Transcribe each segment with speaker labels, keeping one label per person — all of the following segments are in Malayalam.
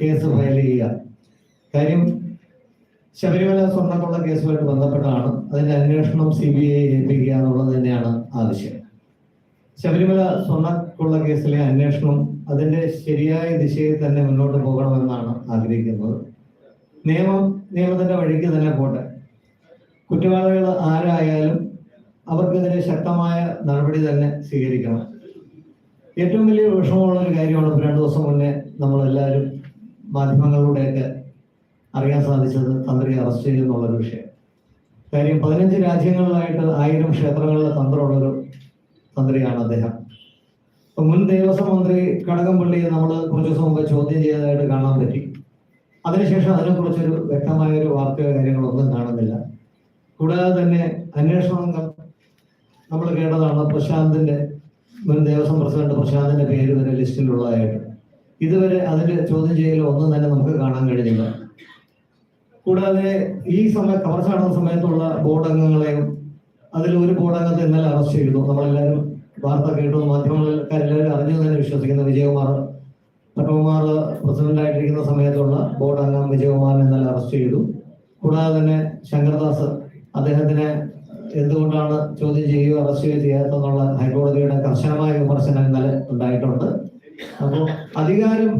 Speaker 1: കേസ് ഫയൽ ചെയ്യുക. കാര്യം ശബരിമല സ്വർണക്കൊള്ള കേസുമായിട്ട് ബന്ധപ്പെട്ടാണ് അതിന്റെ അന്വേഷണം സി ബി ഐ ഏൽപ്പിക്കുക എന്നുള്ളത് തന്നെയാണ് ആവശ്യം. ശബരിമല സ്വർണക്കൊള്ള കേസിലെ അന്വേഷണം അതിന്റെ ശരിയായ ദിശയിൽ തന്നെ മുന്നോട്ട് പോകണമെന്നാണ് ആഗ്രഹിക്കുന്നത്. നിയമം നിയമത്തിന്റെ വഴിക്ക് തന്നെ പോട്ടെ. കുറ്റവാളികൾ ആരായാലും അവർക്കെതിരെ ശക്തമായ നടപടി തന്നെ സ്വീകരിക്കണം. ഏറ്റവും വലിയ വിഷമമുള്ള ഒരു കാര്യമാണ് രണ്ടു ദിവസം മുന്നേ നമ്മളെല്ലാവരും മാധ്യമങ്ങളിലൂടെയൊക്കെ അറിയാൻ സാധിച്ചത് തന്ത്രി അറസ്റ്റ് ചെയ്യുന്നുള്ളൊരു വിഷയം. കാര്യം പതിനഞ്ച് രാജ്യങ്ങളിലായിട്ട് ആയിരം ക്ഷേത്രങ്ങളിലെ തന്ത്രമുള്ളൊരു തന്ത്രിയാണ് അദ്ദേഹം. മുൻ ദേവസ്വം മന്ത്രി കടകംപള്ളിയെ നമ്മൾ കുറച്ച് ദിവസം മുമ്പ് ചോദ്യം ചെയ്തതായിട്ട് കാണാൻ പറ്റി. അതിനുശേഷം അതിനെക്കുറിച്ചൊരു വ്യക്തമായ ഒരു വാർത്തയോ കാര്യങ്ങളൊന്നും കാണുന്നില്ല. കൂടാതെ തന്നെ അന്വേഷണം നമ്മൾ കേട്ടതാണ് പ്രശാന്തിന്റെ മുൻ ദേവസ്വം പ്രസിഡന്റ് പ്രശാന്തിന്റെ പേര് വരെ ലിസ്റ്റിലുള്ളതായിട്ട്. ഇതുവരെ അതിന്റെ ചോദ്യം ചെയ്യൽ ഒന്നും തന്നെ നമുക്ക് കാണാൻ കഴിഞ്ഞില്ല. കൂടാതെ ഈ സമയ കവർച്ച നടന്ന സമയത്തുള്ള ബോർഡ് അംഗങ്ങളെയും അതിൽ ഒരു ബോർഡ് അംഗത്തെ ഇന്നലെ അറസ്റ്റ് ചെയ്തു. നമ്മളെല്ലാവരും വാർത്ത കേട്ടു. മാധ്യമങ്ങൾക്കാരെല്ലാവരും അറിഞ്ഞു തന്നെ വിശ്വസിക്കുന്ന വിജയകുമാർ പട്ടകുമാർ പ്രസിഡന്റ് ആയിട്ടിരിക്കുന്ന സമയത്തുള്ള ബോർഡ് അംഗം വിജയകുമാറിനെ ഇന്നലെ അറസ്റ്റ് ചെയ്തു. കൂടാതെ തന്നെ ശങ്കർദാസ് അദ്ദേഹത്തിനെ എന്തുകൊണ്ടാണ് ചോദ്യം ചെയ്യുകയോ അറസ്റ്റ് ചെയ്യുകയോ ചെയ്യാത്തെന്നുള്ള ഹൈക്കോടതിയുടെ കർശനമായ വിമർശനം ഇന്നലെ ഉണ്ടായിട്ടുണ്ട്. അപ്പോൾ അധികാരം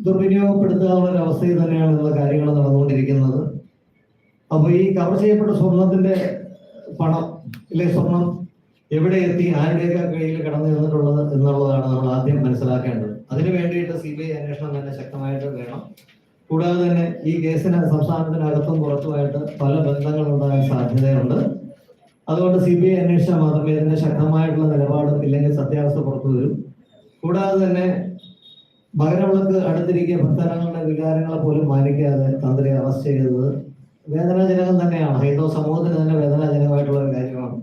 Speaker 1: ദുർവിനിയോഗപ്പെടുത്താവുന്ന ഒരു അവസ്ഥയിൽ തന്നെയാണ് ഇന്ന് കാര്യങ്ങൾ നടന്നുകൊണ്ടിരിക്കുന്നത്. അപ്പോൾ ഈ കവർ ചെയ്യപ്പെട്ട സ്വർണത്തിന്റെ പണം ഇല്ലെ സ്വർണം എവിടെ എത്തി ആരുടെയൊക്കെ കയ്യിൽ കടന്നു ചെന്നിട്ടുള്ളത് എന്നുള്ളതാണ് നമ്മൾ ആദ്യം മനസ്സിലാക്കേണ്ടത്. അതിനു വേണ്ടിയിട്ട് സി ബി ഐ അന്വേഷണം തന്നെ ശക്തമായിട്ട് വേണം. കൂടാതെ തന്നെ ഈ കേസിന് സംസ്ഥാനത്തിനകത്തും പുറത്തുമായിട്ട് പല ബന്ധങ്ങൾ ഉണ്ടാകാൻ സാധ്യതയുണ്ട്. അതുകൊണ്ട് സി ബി ഐ അന്വേഷണം മാത്രമേ ഇതിന്റെ ശക്തമായിട്ടുള്ള നിലപാട് ഇല്ലെങ്കിൽ സത്യാവസ്ഥ പുറത്തു വരും. കൂടാതെ തന്നെ മകരവിളക്ക് അടുത്തിരിക്കെ ഭക്തജനങ്ങളുടെ വികാരങ്ങളെ പോലും മാനിക്കാതെ തന്ത്രി അറസ്റ്റ് ചെയ്തത് വേദനാജനകം തന്നെയാണ്. ഹൈന്ദവ സമൂഹത്തിന് തന്നെ വേദനാജനകമായിട്ടുള്ള ഒരു കാര്യമാണ്.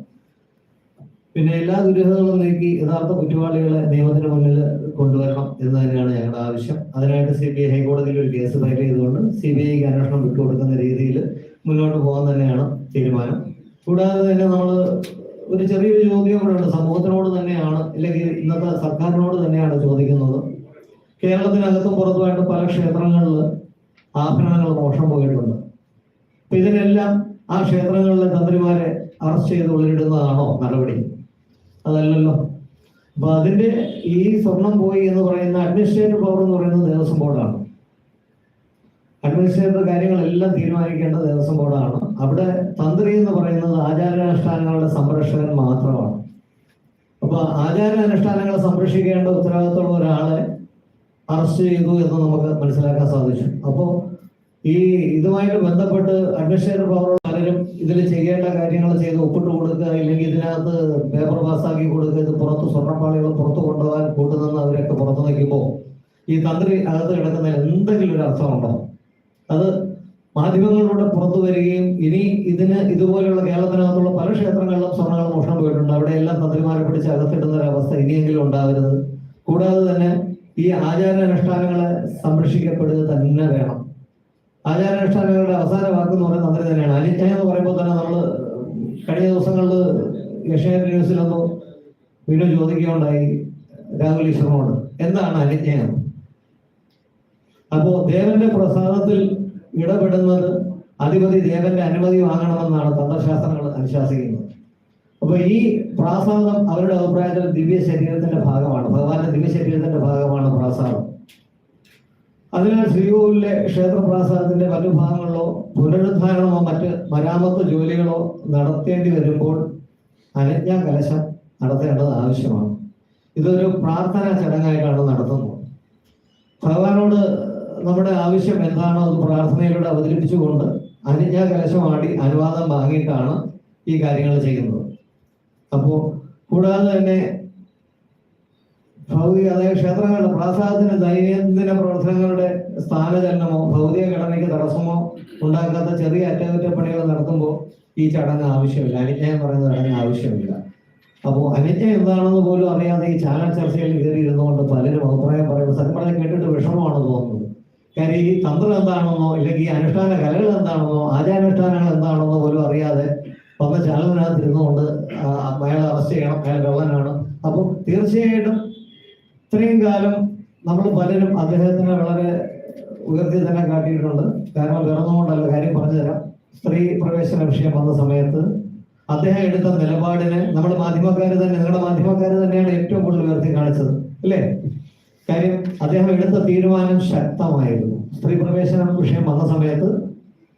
Speaker 1: പിന്നെ എല്ലാ ദുരിതങ്ങളും നീക്കി യഥാർത്ഥ കുറ്റവാളികളെ നിയമത്തിന് മുന്നിൽ കൊണ്ടുവരണം എന്ന് തന്നെയാണ് ഞങ്ങളുടെ ആവശ്യം. അതിനായിട്ട് സി ബി ഐ ഹൈക്കോടതിയിൽ ഒരു കേസ് ഫയൽ ചെയ്തുകൊണ്ട് സി ബി ഐക്ക് അന്വേഷണം വിട്ടുകൊടുക്കുന്ന രീതിയിൽ മുന്നോട്ട് പോകാൻ തന്നെയാണ് തീരുമാനം. കൂടാതെ തന്നെ നമ്മൾ ഒരു ചെറിയൊരു ചോദ്യം കൂടെ ഉണ്ട് സമൂഹത്തിനോട് തന്നെയാണ് അല്ലെങ്കിൽ ഇന്നത്തെ സർക്കാരിനോട് തന്നെയാണ് ചോദിക്കുന്നത്. കേരളത്തിനകത്തും പുറത്തുമായിട്ട് പല ക്ഷേത്രങ്ങളിൽ ആഭരണങ്ങൾ മോഷണം പോയിട്ടുണ്ട്. അപ്പൊ ഇതിനെല്ലാം ആ ക്ഷേത്രങ്ങളിലെ തന്ത്രിമാരെ അറസ്റ്റ് ചെയ്ത് ഉള്ളിടുന്നതാണോ നടപടി? അതല്ലല്ലോ. അപ്പൊ അതിന്റെ ഈ സ്വർണം പോയി എന്ന് പറയുന്ന അഡ്മിനിസ്ട്രേറ്റീവ് പവർ എന്ന് പറയുന്നത് ദേവസ്വം ബോർഡാണ്. അഡ്മിനിസ്ട്രേറ്റീവ് കാര്യങ്ങളെല്ലാം തീരുമാനിക്കേണ്ട ദേവസ്വം ബോർഡാണ്. അവിടെ തന്ത്രി എന്ന് പറയുന്നത് ആചാരാനുഷ്ഠാനങ്ങളുടെ സംരക്ഷകൻ മാത്രമാണ്. അപ്പൊ ആചാരാനുഷ്ഠാനങ്ങളെ സംരക്ഷിക്കേണ്ട ഉത്തരവാദിത്തമുള്ള ഒരാളെ അറസ്റ്റ് ചെയ്തു എന്ന് നമുക്ക് മനസ്സിലാക്കാൻ സാധിച്ചു. അപ്പോൾ ഈ ഇതുമായിട്ട് ബന്ധപ്പെട്ട് അഡ്മിനിസ്ട്രേറ്റർ പവറുള്ള പലരും ഇതിൽ ചെയ്യേണ്ട കാര്യങ്ങൾ ചെയ്ത് ഒപ്പിട്ട് കൊടുക്കുക ഇല്ലെങ്കിൽ ഇതിനകത്ത് പേപ്പർ പാസ്സാക്കി കൊടുക്കുക ഇത് പുറത്ത് സ്വർണപ്പാളികൾ പുറത്ത് കൊണ്ടുപോകാൻ കൂട്ടുനിന്ന് അവരൊക്കെ പുറത്ത് നിൽക്കുമ്പോൾ ഈ തന്ത്രി അകത്ത് കിടക്കുന്ന എന്തെങ്കിലും ഒരു അർത്ഥമുണ്ടോ? അത് മാധ്യമങ്ങളിലൂടെ പുറത്തു വരികയും ഇനി ഇതിന് ഇതുപോലെയുള്ള കേരളത്തിനകത്തുള്ള പല ക്ഷേത്രങ്ങളിലും സ്വർണങ്ങൾ മോഷണം പോയിട്ടുണ്ട്. അവിടെ എല്ലാം തന്ത്രിമാരെ പിടിച്ച് അകത്തിടുന്ന ഒരു അവസ്ഥ ഇനിയെങ്കിലും ഉണ്ടാവരുത് കൂടാതെ തന്നെ ഈ ആചാരാനുഷ്ഠാനങ്ങളെ സംരക്ഷിക്കപ്പെടുക തന്നെ വേണം. ആചാരാനുഷ്ഠാനങ്ങളുടെ അവസാന വാക്ക് എന്ന് പറയുന്നത് തന്ത്രി തന്നെയാണ്. അനിത്യം എന്ന് പറയുമ്പോൾ തന്നെ നമ്മൾ കഴിഞ്ഞ ദിവസങ്ങളിൽ ഏഷ്യാനെറ്റ് ന്യൂസിലൊന്നും വീണ്ടും ചോദിക്കുകയുണ്ടായി. രാഹുൽ ഈശ്വറിനോട് എന്താണ് അനിജ്ഞ അപ്പോ ദേവന്റെ പ്രസാദത്തിൽ ഇടപെടുന്നത് അധിപതി ദേവന്റെ അനുമതി വാങ്ങണമെന്നാണ് തന്ത്രശാസ്ത്രങ്ങൾ അനുശാസിക്കുന്നത്. അപ്പൊ ഈ പ്രാസാദം അവരുടെ അഭിപ്രായത്തിൽ ദിവ്യ ശരീരത്തിന്റെ ഭാഗമാണ്. ഭഗവാന്റെ ദിവ്യ ശരീരത്തിന്റെ ഭാഗമാണ് പ്രാസാദം. അതിനാൽ ശ്രീകോവിലെ ക്ഷേത്ര പ്രാസാദത്തിന്റെ മറ്റു ഭാഗങ്ങളിലോ പുനരുദ്ധാരണമോ മറ്റ് മരാമത്ത് ജോലികളോ നടത്തേണ്ടി വരുമ്പോൾ അനുജ്ഞാ കലശം നടത്തേണ്ടത് ആവശ്യമാണ്. ഇതൊരു പ്രാർത്ഥനാ ചടങ്ങായിട്ടാണ് നടത്തുന്നത്. ഭഗവാനോട് നമ്മുടെ ആവശ്യം എന്താണോ അത് പ്രാർത്ഥനയിലൂടെ അവതരിപ്പിച്ചുകൊണ്ട് അനുജ്ഞാ കലശമാടി അനുവാദം വാങ്ങിയിട്ടാണ് ഈ കാര്യങ്ങൾ ചെയ്യുന്നത്. അപ്പോൾ കൂടാതെ തന്നെ ഭൗതിക അതായത് ക്ഷേത്രങ്ങളുടെ പ്രാസാദത്തിന് ദൈനംദിന പ്രവർത്തനങ്ങളുടെ സ്ഥാനചലനമോ ഭൗതിക ഘടനയ്ക്ക് തടസ്സമോ ഉണ്ടാക്കാത്ത ചെറിയ അറ്റകുറ്റപ്പണികൾ നടത്തുമ്പോൾ ഈ ചടങ്ങ് ആവശ്യമില്ല. അനുജ്ഞ എന്ന് പറയുന്ന ചടങ്ങ് ആവശ്യമില്ല. അപ്പോൾ അനുജ്ഞ എന്താണെന്ന് പോലും അറിയാതെ ഈ ചാനൽ ചർച്ചയിൽ കയറി ഇരുന്നുകൊണ്ട് പലരും അഭിപ്രായം പറയുന്നത് സത്യം പറഞ്ഞാൽ കേട്ടിട്ട് വിഷമമാണ് തോന്നുന്നത്. കാര്യം ഈ തന്ത്രം എന്താണെന്നോ ഇല്ലെങ്കിൽ അനുഷ്ഠാന കലകൾ എന്താണെന്നോ ആചാരാനുഷ്ഠാനങ്ങൾ എന്താണെന്നോ പോലും അറിയാതെ വന്ന ചാനലിനകത്ത് ഇരുന്നുകൊണ്ട് അയാൾ അറസ്റ്റ് ചെയ്യണം അയാൾ വെള്ളനാണ് അപ്പോൾ തീർച്ചയായിട്ടും ഇത്രയും കാലം നമ്മൾ പലരും അദ്ദേഹത്തിനെ വളരെ ഉയർത്തി തന്നെ കാട്ടിയിട്ടുണ്ട്. കാരണം വേറൊന്നുകൊണ്ടല്ല കാര്യം പറഞ്ഞു തരാം സ്ത്രീ പ്രവേശന വിഷയം വന്ന സമയത്ത് അദ്ദേഹം എടുത്ത നിലപാടിനെ നമ്മുടെ മാധ്യമക്കാർ തന്നെ നിങ്ങളുടെ മാധ്യമക്കാർ തന്നെയാണ് ഏറ്റവും കൂടുതൽ ഉയർത്തി കാണിച്ചത്. അല്ലേ? കാര്യം അദ്ദേഹം എടുത്ത തീരുമാനം ശക്തമായിരുന്നു. സ്ത്രീ പ്രവേശന വിഷയം വന്ന സമയത്ത്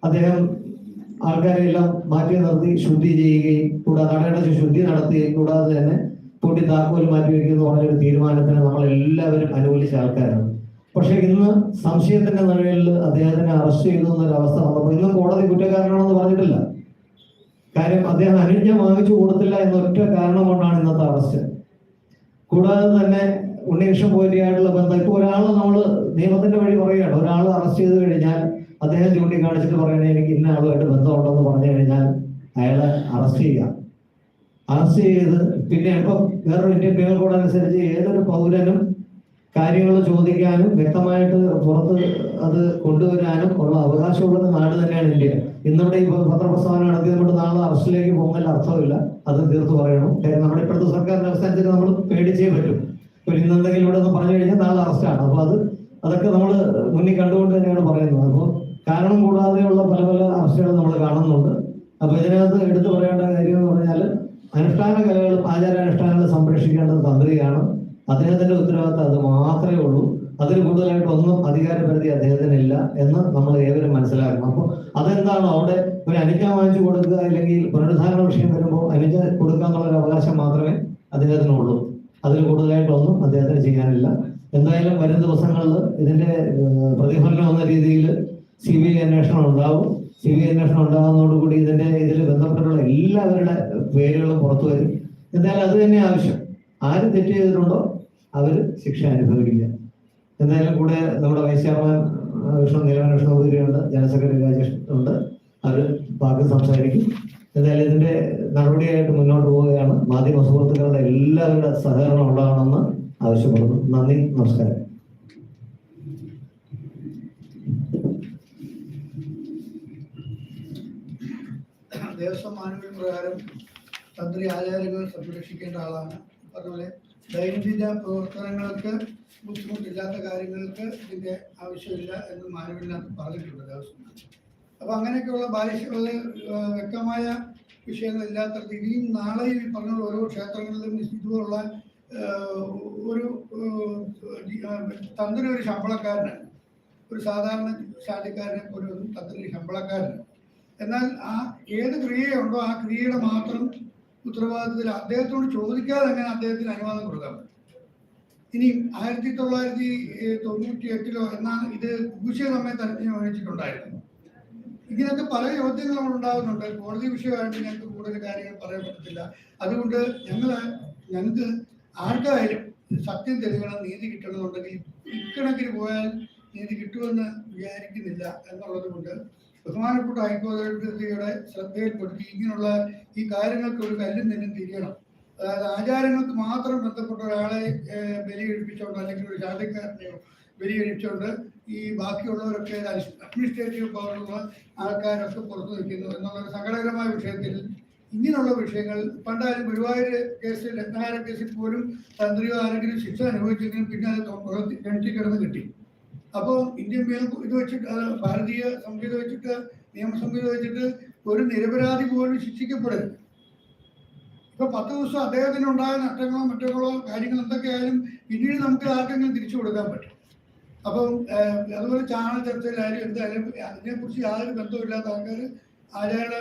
Speaker 1: അദ്ദേഹം ആൾക്കാരെ എല്ലാം മാറ്റി നിർത്തി ശുദ്ധി ചെയ്യുകയും കൂടാതെ അടയടച്ച് ശുദ്ധി നടത്തുകയും കൂടാതെ തന്നെ പൊട്ടി താക്കോൽ മാറ്റി വയ്ക്കുന്ന പറഞ്ഞ ഒരു തീരുമാനത്തിന് നമ്മൾ എല്ലാവരും അനുകൂലിച്ച ആൾക്കാരാണ്. പക്ഷെ ഇന്ന് സംശയത്തിന്റെ നിഴലിൽ അദ്ദേഹത്തിനെ അറസ്റ്റ് ചെയ്തു എന്നൊരു അവസ്ഥ വന്നപ്പോൾ ഇന്നും കോടതി കുറ്റക്കാരനാണെന്ന് പറഞ്ഞിട്ടില്ല. കാര്യം അദ്ദേഹം അനുജ്ഞ വാങ്ങിച്ചു കൊടുത്തില്ല എന്നൊറ്റ കാരണം കൊണ്ടാണ് ഇന്നത്തെ അറസ്റ്റ് കൂടാതെ തന്നെ ഉണ്ണികൃഷ്ണൻ പോലെയായിട്ടുള്ള ബന്ധം. ഇപ്പൊ ഒരാൾ നമ്മൾ നിയമത്തിന്റെ വഴി പറയുകയാണ്. ഒരാൾ അറസ്റ്റ് ചെയ്ത് കഴിഞ്ഞാൽ അദ്ദേഹം ചൂണ്ടിക്കാണിച്ചിട്ട് പറയണേ എനിക്ക് ഇന്ന ആളുമായിട്ട് ബന്ധമുണ്ടെന്ന് പറഞ്ഞു കഴിഞ്ഞാൽ അയാളെ അറസ്റ്റ് ചെയ്യുക. അറസ്റ്റ് ചെയ്ത് പിന്നെ ഇപ്പം വേറൊരു ഇന്ത്യൻ പേർ കോഡ് അനുസരിച്ച് ഏതൊരു പൗരനും കാര്യങ്ങൾ ചോദിക്കാനും വ്യക്തമായിട്ട് പുറത്ത് അത് കൊണ്ടുവരാനും ഉള്ള അവകാശമുള്ള നാട് തന്നെയാണ് ഇന്ത്യ. ഇന്നിവിടെ ഇപ്പൊ പത്രപ്രസ്താവന നടത്തി നമ്മുടെ നാളെ അറസ്റ്റിലേക്ക് പോകുന്നതിൽ അർത്ഥമില്ല. അത് തീർത്ത് പറയണം. നമ്മുടെ ഇപ്പോഴത്തെ സർക്കാരിന്റെ അവസ്ഥ നമ്മൾ പേടിച്ചേ പറ്റും. ഇന്നെന്തെങ്കിലും ഇവിടെ നിന്ന് പറഞ്ഞു കഴിഞ്ഞാൽ നാളെ അറസ്റ്റാണ് അപ്പൊ അത് അതൊക്കെ നമ്മൾ മുന്നിൽ കണ്ടുകൊണ്ട് തന്നെയാണ് പറയുന്നത്. അപ്പോൾ കാരണം കൂടാതെയുള്ള പല പല അറസ്റ്റുകൾ നമ്മൾ കാണുന്നുണ്ട്. അപ്പൊ ഇതിനകത്ത് എടുത്തു പറയേണ്ട കാര്യം എന്ന് പറഞ്ഞാൽ അനുഷ്ഠാന കലകളും ആചാരാനുഷ്ഠാനങ്ങളും സംരക്ഷിക്കേണ്ടത് തന്ത്രിയാണ്. അദ്ദേഹത്തിന്റെ ഉത്തരവാദിത്തം അത് മാത്രമേ ഉള്ളൂ. അതിൽ കൂടുതലായിട്ട് ഒന്നും അധികാരപരിധി അദ്ദേഹത്തിനില്ല എന്ന് നമ്മൾ ഏവരും മനസ്സിലാക്കണം. അപ്പോൾ അതെന്താണോ? അവിടെ ഒരു അനുജ വാങ്ങിച്ചു കൊടുക്കുക അല്ലെങ്കിൽ പുനരുദ്ധാരണ വിഷയം വരുമ്പോൾ അനുജ കൊടുക്കുക എന്നുള്ള ഒരു അവകാശം മാത്രമേ അദ്ദേഹത്തിനുള്ളൂ. അതിൽ അദ്ദേഹത്തിന് ചെയ്യാനില്ല. എന്തായാലും വരും ദിവസങ്ങളിൽ ഇതിന്റെ പ്രതിഫലനം എന്ന രീതിയിൽ സി ബി ഐ അന്വേഷണം ഉണ്ടാവും. സി ബി ഐ അന്വേഷണം ഉണ്ടാകുന്നതോടുകൂടി ഇതിന്റെ ഇതിൽ ബന്ധപ്പെട്ടുള്ള എല്ലാവരുടെ പേരുകളും പുറത്തു വരും. എന്തായാലും അത് തന്നെ ആവശ്യം. ആര് തെറ്റ് ചെയ്തിട്ടുണ്ടോ? അവർ ശിക്ഷ അനുഭവിക്കില്ല. എന്തായാലും കൂടെ നമ്മുടെ വൈസ് ചെയർമാൻ വിഷ്ണു നീലകൃഷ്ണ ഉണ്ട് ജനറൽ സെക്രട്ടറി രാജേഷ് ഉണ്ട്. അവർ ബാക്കി സംസാരിക്കും. എന്തായാലും ഇതിന്റെ നടപടിയായിട്ട് മുന്നോട്ട് പോവുകയാണ്. മാധ്യമ സുഹൃത്തുക്കളുടെ എല്ലാവരുടെ സഹകരണം ഉണ്ടാകണമെന്ന് ആവശ്യപ്പെടുന്നു നന്ദി നമസ്കാരം.
Speaker 2: ദേവസ്വം പ്രകാരം തന്ത്രി ആചാര്യങ്ങൾ സംരക്ഷിക്കേണ്ട ആളാണ്. അതുപോലെ ദൈനംദിന പ്രവർത്തനങ്ങൾക്ക് ബുദ്ധിമുട്ടില്ലാത്ത കാര്യങ്ങൾക്ക് ഇതിന്റെ ആവശ്യമില്ല എന്ന് മാനുവലിനകത്ത് പറഞ്ഞിട്ടുണ്ട് ദേവസ്വം അപ്പൊ അങ്ങനെയൊക്കെയുള്ള ബാലിശകളിൽ വ്യക്തമായ വിഷയങ്ങളില്ലാത്തടത്ത് ഇനിയും നാളെയും പറഞ്ഞ ഓരോ ക്ഷേത്രങ്ങളിലും ഇതുപോലുള്ള ഒരു തന്ത്രി ഒരു ശമ്പളക്കാരനാണ്. ഒരു സാധാരണ ശാലിക്കാരനെ പോലെ ഒന്നും തന്ത്രി ശമ്പളക്കാരനാണ്. എന്നാൽ ആ ഏത് ക്രിയയുണ്ടോ ആ ക്രിയയുടെ മാത്രം ഉത്തരവാദിത്തത്തിൽ അദ്ദേഹത്തോട് ചോദിക്കാതെ എങ്ങനെ അദ്ദേഹത്തിന് അനുവാദം കൊടുക്കാൻ പറ്റും. ഇനി ആയിരത്തി തൊള്ളായിരത്തി തൊണ്ണൂറ്റി എട്ടിലോ എന്നാൽ ഇത് ഭൂഷ്യ സമയത്ത് തരത്തിന് വഹിച്ചിട്ടുണ്ടായിരുന്നു ഇങ്ങനത്തെ പല ചോദ്യങ്ങളും ഉണ്ടാകുന്നുണ്ട്. കോടതി വിഷയമായിട്ട് ഞങ്ങൾക്ക് കൂടുതൽ കാര്യങ്ങൾ പറയാൻ പറ്റത്തില്ല. അതുകൊണ്ട് ഞങ്ങൾ ഞങ്ങൾക്ക് ആർക്കായാലും സത്യം തെളിയണം നീതി കിട്ടണമെന്നുണ്ടെങ്കിൽ ഇക്കണക്കിന് പോയാൽ നീതി കിട്ടുമെന്ന് വിചാരിക്കുന്നില്ല എന്നുള്ളത് കൊണ്ട് ബഹുമാനപ്പെട്ട ഹൈക്കോടതിയുടെ ശ്രദ്ധയിൽപ്പെടുത്തി ഇങ്ങനെയുള്ള ഈ കാര്യങ്ങൾക്ക് ഒരു കല്ലും തന്നെ തിരിയണം. അതായത് ആചാരങ്ങൾക്ക് മാത്രം ബന്ധപ്പെട്ട ഒരാളെ ഏഹ്, ബലി കഴിപ്പിച്ചുകൊണ്ട് അല്ലെങ്കിൽ ഒരു ജാതിക്കാരനെയോ ബലി കഴിച്ചുകൊണ്ട് ഈ ബാക്കിയുള്ളവരൊക്കെ അഡ്മിനിസ്ട്രേറ്റീവ് പവറുള്ള ആൾക്കാരൊക്കെ പുറത്തു നിൽക്കുന്നു. എന്നുള്ള സങ്കടകരമായ വിഷയത്തിൽ ഇങ്ങനെയുള്ള വിഷയങ്ങൾ പണ്ടാരും ഗുരുവായൂർ കേസ് രത്നഹാര കേസിൽ പോലും തന്ത്രിയോ ആരെങ്കിലും ശിക്ഷ അനുഭവിച്ചെങ്കിലും പിന്നെ അത് കിണറ്റി കിടന്ന് കിട്ടി. അപ്പോൾ ഇന്ത്യൻ മേൽ ഇത് വെച്ചിട്ട് ഭാരതീയ സംഹിത വെച്ചിട്ട് നിയമസംഹിത വെച്ചിട്ട് ഒരു നിരപരാധി പോലും ശിക്ഷിക്കപ്പെടരുത്. ഇപ്പൊ പത്ത് ദിവസം അദ്ദേഹത്തിന് ഉണ്ടായ നഷ്ടങ്ങളോ മറ്റങ്ങളോ കാര്യങ്ങൾ എന്തൊക്കെയായാലും പിന്നീട് നമുക്ക് ആർക്കെങ്കിലും തിരിച്ചു കൊടുക്കാൻ പറ്റും. അപ്പം അതുപോലെ ചാനൽ ചർച്ചയിലായാലും എന്തായാലും അതിനെക്കുറിച്ച് യാതൊരു ബന്ധമില്ലാത്ത ആൾക്കാർ ആരാണ്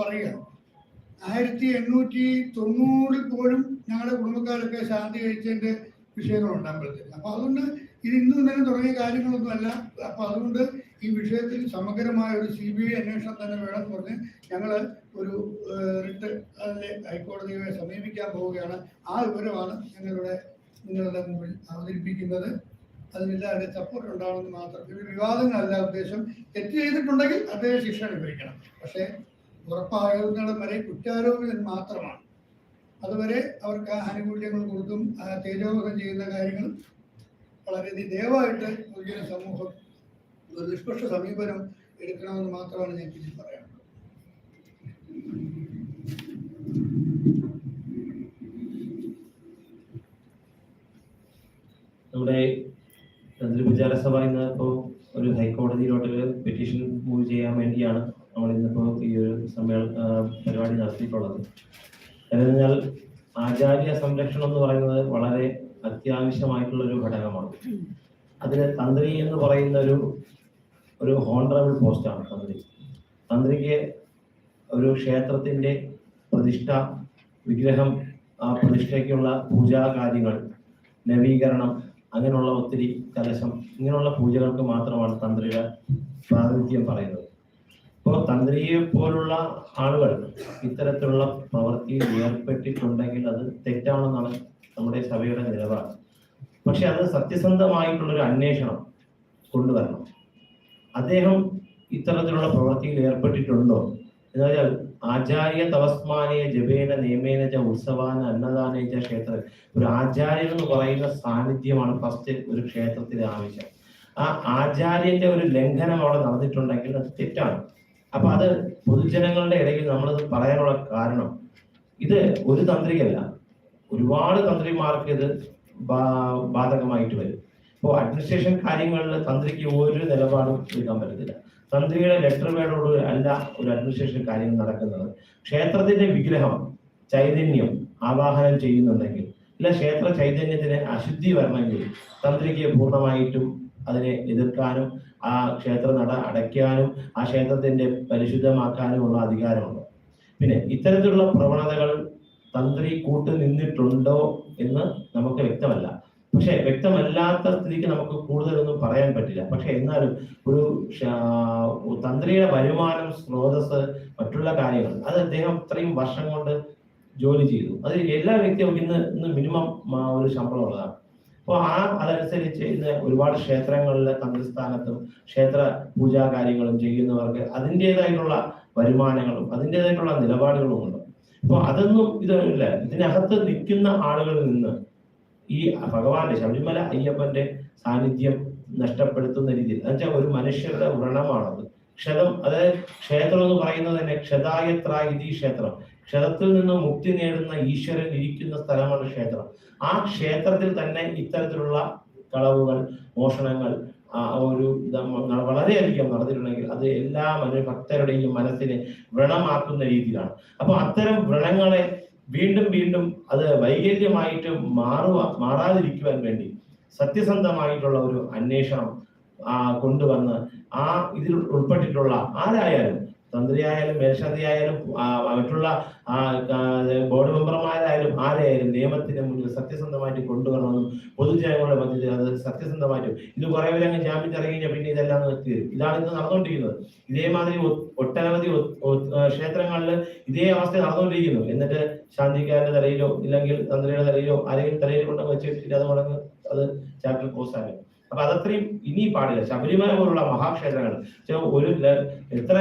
Speaker 2: പറയുക? ആയിരത്തി എണ്ണൂറ്റി തൊണ്ണൂറിൽ പോലും ഞങ്ങളുടെ കുടുംബക്കാരൊക്കെ ശാന്തി കഴിച്ചതിന്റെ വിഷയങ്ങളുണ്ട് അമ്പലത്തിൽ. അപ്പൊ അതുകൊണ്ട് ഇത് ഇന്നും തന്നെ തുടങ്ങിയ കാര്യങ്ങളൊന്നുമല്ല. അപ്പൊ അതുകൊണ്ട് ഈ വിഷയത്തിൽ സമഗ്രമായ ഒരു സി ബി ഐ അന്വേഷണം തന്നെ വേണം പറഞ്ഞ് ഞങ്ങൾ ഒരു റിട്ട് അതിലെ ഹൈക്കോടതിയെ സമീപിക്കാൻ പോവുകയാണ്. ആ വിവരമാണ് ഞങ്ങളിവിടെ നിങ്ങളുടെ മുമ്പിൽ അവതരിപ്പിക്കുന്നത്. അതിനെല്ലാവരുടെ സപ്പോർട്ട് ഉണ്ടാവണമെന്ന് മാത്രം. ഇത് വിവാദങ്ങളല്ല ഉദ്ദേശം. തെറ്റ് ചെയ്തിട്ടുണ്ടെങ്കിൽ അദ്ദേഹം ശിക്ഷ അനുഭവിക്കണം. പക്ഷേ ഉറപ്പാകുന്നിടം വരെ കുറ്റാരോപിതൻ മാത്രമാണ്. അതുവരെ അവർക്ക് ആനുകൂല്യങ്ങൾ കൊടുക്കും തേജോവധം ചെയ്യുന്ന കാര്യങ്ങൾ വളരെ ദയവായിട്ട് പൊതുജന സമൂഹം ഒരു നിഷ്പക്ഷ സമീപനം എടുക്കണമെന്ന് മാത്രമാണ് ഞാൻ ഇതിൽ പറയാനുള്ളത്.
Speaker 3: നമ്മുടെ തന്ത്രി വിചാരസഭ ഇന്ന് ഇപ്പോൾ ഒരു നമ്മൾ ഇന്നിപ്പോൾ ഈ ഒരു സമ്മേളന പരിപാടി നടത്തിയിട്ടുള്ളത്. എന്നാൽ ആചാര്യ സംരക്ഷണം എന്ന് പറയുന്നത് വളരെ അത്യാവശ്യമായിട്ടുള്ള ഒരു ഘടകമാണ്. അതിന് തന്ത്രി എന്ന് പറയുന്ന ഒരു ഒരു ഹോണറബിൾ പോസ്റ്റാണ് തന്ത്രി. തന്ത്രിക്ക് ഒരു ക്ഷേത്രത്തിന്റെ പ്രതിഷ്ഠ വിഗ്രഹം ആ പ്രതിഷ്ഠയ്ക്കുള്ള പൂജാ കാര്യങ്ങൾ നവീകരണം അങ്ങനെയുള്ള ഒത്തിരി കലശം ഇങ്ങനെയുള്ള പൂജകൾക്ക് മാത്രമാണ് തന്ത്രിയുടെ പ്രാതിനിധ്യം പറയുന്നത്. ഇപ്പോൾ തന്ത്രിയെ പോലുള്ള ആളുകൾ ഇത്തരത്തിലുള്ള പ്രവൃത്തിയിൽ ഏർപ്പെട്ടിട്ടുണ്ടെങ്കിൽ അത് തെറ്റാണെന്നാണ് നമ്മുടെ സഭയുടെ നിലപാട്. പക്ഷെ അത് സത്യസന്ധമായിട്ടുള്ളൊരു അന്വേഷണം കൊണ്ടുവരണം. അദ്ദേഹം ഇത്തരത്തിലുള്ള പ്രവൃത്തിയിൽ ഏർപ്പെട്ടിട്ടുണ്ടോ? എന്ന് വെച്ചാൽ ആചാര്യ തപസ്മാനയ ജപേന നിയമേന ച ഉത്സവാന അന്നദാനേജ ക്ഷേത്ര. ഒരു ആചാര്യൻ എന്ന് പറയുന്ന സാന്നിധ്യമാണ് ഫസ്റ്റ് ഒരു ക്ഷേത്രത്തിന് ആവശ്യം. ആ ആചാര്യന്റെ ഒരു ലംഘനം അവിടെ നടന്നിട്ടുണ്ടെങ്കിൽ അത് തെറ്റാണ്. അപ്പൊ അത് പൊതുജനങ്ങളുടെ ഇടയിൽ നമ്മൾ പറയാനുള്ള കാരണം ഇത് ഒരു തന്ത്രിയല്ല ഒരുപാട് തന്ത്രിമാർക്ക് ഇത് ബാധകമായിട്ട് വരും. ഇപ്പോൾ അഡ്മിനിസ്ട്രേഷൻ കാര്യങ്ങളിൽ തന്ത്രിക്ക് ഒരു നിലപാടും എടുക്കാൻ പറ്റത്തില്ല. തന്ത്രിയുടെ ലെറ്റർ വേർഡോട് അല്ല ഒരു അഡ്മിനിസ്ട്രേഷൻ കാര്യങ്ങൾ നടക്കുന്നത്. ക്ഷേത്രത്തിന്റെ വിഗ്രഹം ചൈതന്യം ആവാഹനം ചെയ്യുന്നുണ്ടെങ്കിൽ ഇല്ല ക്ഷേത്ര ചൈതന്യത്തിന് അശുദ്ധി വരണമെങ്കിൽ തന്ത്രിക്ക് പൂർണമായിട്ടും അതിനെ എതിർക്കാനും ആ ക്ഷേത്ര നട അടയ്ക്കാനും ആ ക്ഷേത്രത്തിന്റെ പരിശുദ്ധമാക്കാനുമുള്ള അധികാരമുണ്ട്. പിന്നെ ഇത്തരത്തിലുള്ള പ്രവണതകൾ തന്ത്രി കൂട്ട് നിന്നിട്ടുണ്ടോ എന്ന് നമുക്ക് വ്യക്തമല്ല. പക്ഷെ വ്യക്തമല്ലാത്ത സ്ഥിതിക്ക് നമുക്ക് കൂടുതലൊന്നും പറയാൻ പറ്റില്ല. പക്ഷെ എന്നാലും ഒരു തന്ത്രിയുടെ വരുമാനം സ്രോതസ് മറ്റുള്ള കാര്യങ്ങൾ അത് അദ്ദേഹം ഇത്രയും വർഷം കൊണ്ട് ജോലി ചെയ്തു. അത് എല്ലാ വ്യക്തിയും ഇന്ന് ഇന്ന് മിനിമം ഒരു ശമ്പളം ഉള്ളതാണ് അപ്പോൾ ആ അതനുസരിച്ച് ഇന്ന് ഒരുപാട് ക്ഷേത്രങ്ങളിൽ തന്ത്രിസ്ഥാനത്തും ക്ഷേത്ര പൂജാ കാര്യങ്ങളും ചെയ്യുന്നവർക്ക് അതിന്റെതായിട്ടുള്ള വരുമാനങ്ങളും അതിന്റെതായിട്ടുള്ള നിലപാടുകളും ഉണ്ട്. അപ്പോൾ അതൊന്നും ഇതല്ല ഇതിനകത്ത് നിൽക്കുന്ന ആളുകളിൽ നിന്ന് ഈ ഭഗവാന്റെ ശബരിമല അയ്യപ്പന്റെ സാന്നിധ്യം നഷ്ടപ്പെടുത്തുന്ന രീതിയിൽ എന്നുവെച്ചാൽ ഒരു മനുഷ്യരുടെ വ്രണമാണത്. ക്ഷതം അതായത് ക്ഷേത്രം എന്ന് പറയുന്നത് തന്നെ ക്ഷതായത്ര ഇതി ക്ഷേത്രം. ക്ഷതത്തിൽ നിന്ന് മുക്തി നേടുന്ന ഈശ്വരൻ ഇരിക്കുന്ന സ്ഥലമാണ് ക്ഷേത്രം. ആ ക്ഷേത്രത്തിൽ തന്നെ ഇത്തരത്തിലുള്ള കളവുകൾ മോഷണങ്ങൾ ഒരു വളരെയധികം നടന്നിട്ടുണ്ടെങ്കിൽ അത് എല്ലാ ഭക്തരുടെയും മനസ്സിനെ വ്രണമാക്കുന്ന രീതിയിലാണ്. അപ്പൊ അത്തരം വ്രണങ്ങളെ വീണ്ടും വീണ്ടും അത് വൈകല്യമായിട്ട് മാറുക മാറാതിരിക്കുവാൻ വേണ്ടി സത്യസന്ധമായിട്ടുള്ള ഒരു അന്വേഷണം കൊണ്ടുവന്ന് ആ ഇതിൽ ഉൾപ്പെട്ടിട്ടുള്ള ആരായാലും തന്ത്രിയായാലും മേൽശാന്തിയായാലും മറ്റുള്ള ബോർഡ് മെമ്പർമാരായാലും ആരെയായാലും നിയമത്തിന് മുന്നിൽ സത്യസന്ധമായിട്ട് കൊണ്ടുവരണമെന്നും പൊതുജനങ്ങളുടെ മധ്യത്തിൽ അത് സത്യസന്ധമായിട്ടും ഇത് കുറെ പേര് അങ്ങ് ജാമ്യം ഇറങ്ങി പിന്നെ ഇതെല്ലാം നിർത്തി ഇതാണ് ഇന്ന് നടന്നുകൊണ്ടിരിക്കുന്നത്. ഇതേമാതിരി ഒട്ടനവധി ക്ഷേത്രങ്ങളിൽ ഇതേ അവസ്ഥ നടന്നുകൊണ്ടിരിക്കുന്നു. എന്നിട്ട് ശാന്തിക്കാരുടെ തലയിലോ ഇല്ലെങ്കിൽ തന്ത്രിയുടെ തലയിലോ ആരെങ്കിലും തലയിൽ കൊണ്ട് വെച്ചിട്ട് അത് മുടങ്ങ് അത് ചാക്കിൽ പോസ്റ്റാകും അപ്പൊ അതത്രയും ഇനി പാടില്ല. ശബരിമല പോലുള്ള മഹാക്ഷേത്രങ്ങൾ. ഒരു എത്ര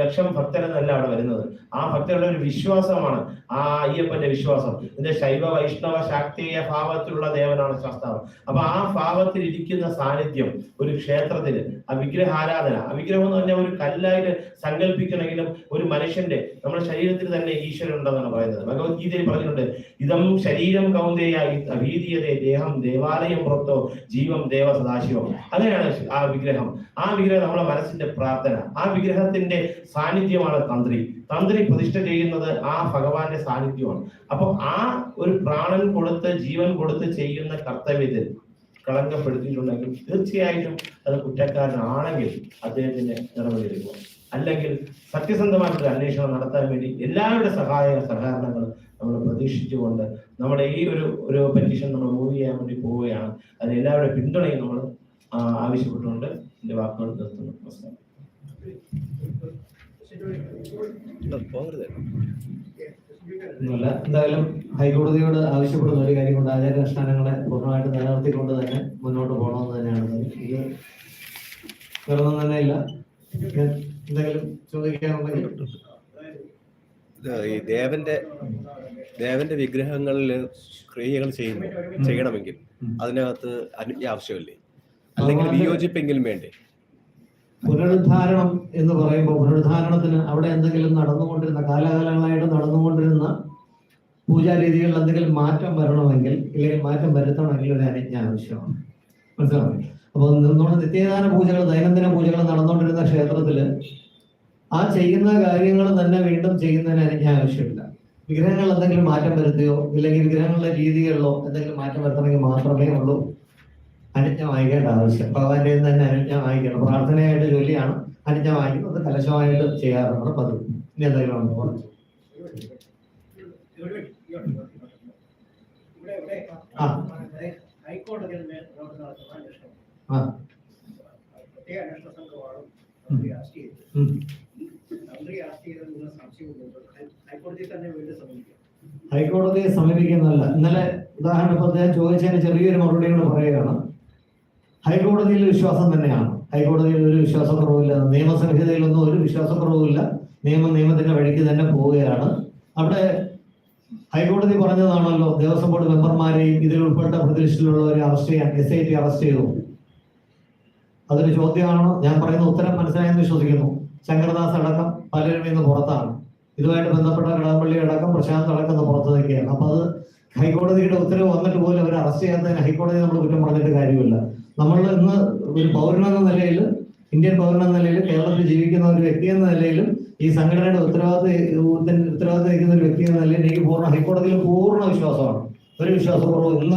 Speaker 3: ലക്ഷം ഭക്തരെന്നല്ല അവിടെ വരുന്നത്. ആ ഭക്തരുടെ ഒരു വിശ്വാസമാണ്. ആ അയ്യപ്പന്റെ വിശ്വാസം. ഇതിന്റെ ശൈവ വൈഷ്ണവ ശാക്തീയ ഭാവത്തിലുള്ള ദേവനാണ് ശാസ്താവ്. അപ്പൊ ആ ഭാവത്തിൽ ഇരിക്കുന്ന സാന്നിധ്യം ഒരു ക്ഷേത്രത്തിന് ആ വിഗ്രഹാരാധന. ആ വിഗ്രഹം എന്ന് പറഞ്ഞാൽ ഒരു കല്ലായിട്ട് സങ്കല്പിക്കണമെങ്കിലും ഒരു മനുഷ്യന്റെ നമ്മുടെ ശരീരത്തിൽ തന്നെ ഈശ്വരൻ ഉണ്ടെന്നാണ് പറയുന്നത്. ഭഗവത്ഗീതയിൽ പറഞ്ഞിട്ടുണ്ട് ഇതം ശരീരം കൗന്ദേയ അഭീതിയതേ ദേഹം ദേവാലയം പുറത്തോ ജീവം ദേവ സദാശിവം. അങ്ങനെയാണ് ആ വിഗ്രഹം. ആ വിഗ്രഹം നമ്മളെ മനസ്സിന്റെ പ്രാർത്ഥന. ആ വിഗ്രഹത്തിന്റെ സാന്നിധ്യമാണ് തന്ത്രി. തന്ത്രി പ്രതിഷ്ഠ ചെയ്യുന്നത് ആ ഭഗവാന്റെ സാന്നിധ്യമാണ്. അപ്പൊ ആ ഒരു പ്രാണൻ കൊടുത്ത് ജീവൻ കൊടുത്ത് ചെയ്യുന്ന കർത്തവ്യത്തിൽ കളങ്കപ്പെടുത്തിയിട്ടുണ്ടെങ്കിൽ തീർച്ചയായിട്ടും അത് കുറ്റക്കാരനാണെങ്കിൽ അദ്ദേഹത്തിന്റെ നടപടിയെടുക്കുക അല്ലെങ്കിൽ സത്യസന്ധമായിട്ടുള്ള അന്വേഷണം നടത്താൻ വേണ്ടി എല്ലാവരുടെ സഹായ സഹകരണങ്ങൾ നമ്മൾ പ്രതീക്ഷിച്ചുകൊണ്ട് നമ്മുടെ ഈ ഒരു ഒരു പെറ്റീഷൻ നമ്മൾ മൂവ് ചെയ്യാൻ വേണ്ടി പോവുകയാണ്. അതിന് എല്ലാവരുടെ പിന്തുണയും നമ്മൾ ആവശ്യപ്പെട്ടുകൊണ്ട് എന്റെ വാക്കുകൾ നിർത്തുന്നു. നമസ്കാരം.
Speaker 1: എന്തായാലും ഹൈക്കോടതിയോട് ആവശ്യപ്പെടുന്ന ഒരു കാര്യം കൊണ്ട് ആചാരാനുഷ്ഠാനങ്ങളെ പൂർണമായിട്ട് നിലനിർത്തിക്കൊണ്ട് തന്നെ മുന്നോട്ട് പോകണമെന്ന് തന്നെയാണ്. ഇത് വേറൊന്നും ഇല്ല എന്തെങ്കിലും ചോദിക്കാനുണ്ടെങ്കിൽ
Speaker 4: ഇത് ഈ ദേവന്റെ ദേവന്റെ വിഗ്രഹങ്ങളിൽ ക്രിയകൾ ചെയ്യുന്നു ചെയ്യണമെങ്കിൽ. അതിനകത്ത് അനുജ്ഞ ആവശ്യമില്ലേ? അല്ലെങ്കിൽ വിയോജിപ്പെങ്കിലും വേണ്ടേ?
Speaker 1: പുനരുദ്ധാരണം എന്ന് പറയുമ്പോൾ പുനരുദ്ധാരണത്തിന് അവിടെ എന്തെങ്കിലും നടന്നുകൊണ്ടിരുന്ന കാലാകാലങ്ങളായിട്ട് നടന്നുകൊണ്ടിരുന്ന പൂജാരീതികളിൽ എന്തെങ്കിലും മാറ്റം വരണമെങ്കിൽ ഇല്ലെങ്കിൽ മാറ്റം വരുത്തണമെങ്കിൽ ഒരു അനുജ്ഞ ആവശ്യമാണ്. മനസ്സിലാവും അപ്പോൾ നമ്മുടെ നിത്യദാന പൂജകൾ ദൈനംദിന പൂജകൾ നടന്നുകൊണ്ടിരുന്ന ക്ഷേത്രത്തിൽ ആ ചെയ്യുന്ന കാര്യങ്ങൾ തന്നെ വീണ്ടും ചെയ്യുന്നതിന് അനുജ്ഞ ആവശ്യമില്ല വിഗ്രഹങ്ങൾ എന്തെങ്കിലും മാറ്റം വരുത്തുകയോ ഇല്ലെങ്കിൽ വിഗ്രഹങ്ങളുടെ രീതികളിലോ എന്തെങ്കിലും മാറ്റം വരുത്തണമെങ്കിൽ മാത്രമേ ഉള്ളൂ. അനുജ്ഞ വായിക്കേണ്ട ആവശ്യം. ഭഗവാന്റെ തന്നെ അനുജ്ഞ വായിക്കണം. പ്രാർത്ഥനയായിട്ട് ജോലിയാണ്. അനുജ്ഞ വായിക്കുന്നത് കലശമായിട്ട് ചെയ്യാറുണ്ട് പതിവ്. ഇനി എന്തെങ്കിലും ഉണ്ടോ? ആ.
Speaker 5: ഹൈക്കോടതിയിൽ പ്രവർത്തനം നടത്തുന്ന അന്വേഷണം
Speaker 1: ആ.
Speaker 5: പ്രത്യേക അന്വേഷണ സംഘമാണ് തന്ത്രി അറസ്റ്റ് ചെയ്തത്.
Speaker 1: ഉം.
Speaker 5: തന്ത്രി അറസ്റ്റ് ചെയ്തത് നിങ്ങൾ സംശയമുണ്ട് ഹൈക്കോടതിയിൽ തന്നെ വീണ്ടും സമീപിക്കും.
Speaker 1: ഹൈക്കോടതിയെ സമീപിക്കുന്നതല്ല. ഇന്നലെ ഉദാഹരണം അദ്ദേഹം ചോദിച്ചതിന് ചെറിയൊരു മറുപടി കൂടെ പറയുകയാണ്. ഹൈക്കോടതിയിൽ വിശ്വാസം തന്നെയാണ്. ഹൈക്കോടതിയിൽ ഒരു വിശ്വാസക്കുറവില്ല നിയമസംഹിതയിലൊന്നും ഒരു വിശ്വാസക്കുറവുമില്ല നിയമം നിയമത്തിന്റെ വഴിക്ക് തന്നെ പോവുകയാണ്. അവിടെ ഹൈക്കോടതി പറഞ്ഞതാണല്ലോ ദേവസ്വം ബോർഡ് മെമ്പർമാരെയും ഇതിൽ ഉൾപ്പെട്ട പ്രതിലിസ്റ്റിലുള്ളവരെ അറസ്റ്റ് ചെയ്യാൻ എസ് ഐ ടി അറസ്റ്റ് ചെയ്തു. അതൊരു ചോദ്യമാണ്. ഞാൻ പറയുന്ന ഉത്തരം മനസ്സിലായെന്ന് വിശ്വസിക്കുന്നു. ശങ്കരദാസ് അടക്കം പലരും ഇന്ന് പുറത്താണ്. ഇതുമായിട്ട് ബന്ധപ്പെട്ട കടകംപള്ളി അടക്കം പ്രശാന്ത് അടക്കം പുറത്ത് നിൽക്കുകയാണ്. അപ്പൊ അത് ഹൈക്കോടതിയുടെ ഉത്തരവ് വന്നിട്ട് പോലും അവർ അറസ്റ്റ് ചെയ്യാത്തതിന് ഹൈക്കോടതി നമ്മൾ കുറ്റം പറഞ്ഞിട്ട് കാര്യമില്ല. നമ്മൾ ഇന്ന് ഒരു പൗരനെന്ന നിലയിൽ ഇന്ത്യൻ പൗരൻ എന്ന നിലയിൽ കേരളത്തിൽ ജീവിക്കുന്ന ഒരു വ്യക്തി എന്ന നിലയിലും ഈ സംഘടനയുടെ ഉത്തരവാദിത്തം നിൽക്കുന്ന ഒരു വ്യക്തി എന്ന നിലയിൽ എനിക്ക് പൂർണ ഹൈക്കോടതിയിൽ പൂർണ വിശ്വാസമാണ്. ഒരു വിശ്വാസപൂർവം ഇന്ന്